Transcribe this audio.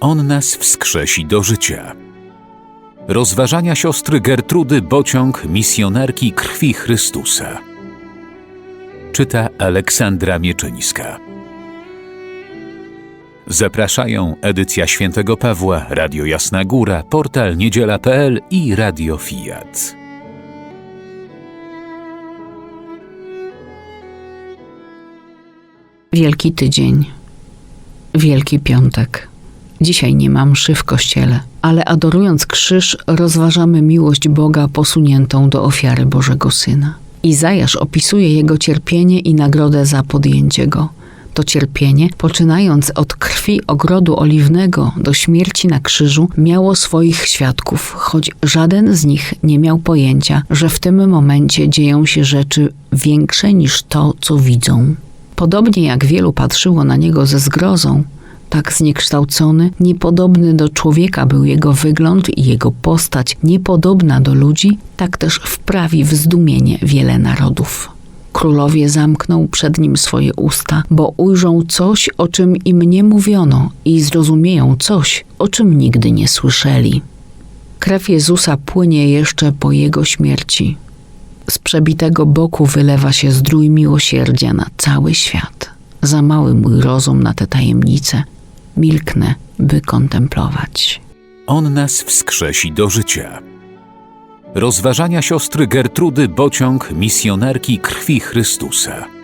On nas wskrzesi do życia. Rozważania siostry Gertrudy Bociąg, misjonerki krwi Chrystusa. Czyta Aleksandra Mieczyńska. Zapraszają edycja Świętego Pawła, Radio Jasna Góra, portal niedziela.pl i Radio Fiat. Wielki Tydzień, Wielki Piątek. Dzisiaj nie ma mszy w kościele, ale adorując krzyż rozważamy miłość Boga posuniętą do ofiary Bożego Syna. Izajasz opisuje jego cierpienie i nagrodę za podjęcie go. To cierpienie, poczynając od krwi ogrodu oliwnego do śmierci na krzyżu, miało swoich świadków, choć żaden z nich nie miał pojęcia, że w tym momencie dzieją się rzeczy większe niż to, co widzą. Podobnie jak wielu patrzyło na niego ze zgrozą, tak zniekształcony, niepodobny do człowieka był jego wygląd i jego postać, niepodobna do ludzi, tak też wprawi w zdumienie wiele narodów. Królowie zamkną przed nim swoje usta, bo ujrzą coś, o czym im nie mówiono, i zrozumieją coś, o czym nigdy nie słyszeli. Krew Jezusa płynie jeszcze po jego śmierci. Z przebitego boku wylewa się zdrój miłosierdzia na cały świat. Za mały mój rozum na te tajemnice. Milknę, by kontemplować. On nas wskrzesi do życia. Rozważania siostry Gertrudy Bociąg, misjonerki krwi Chrystusa.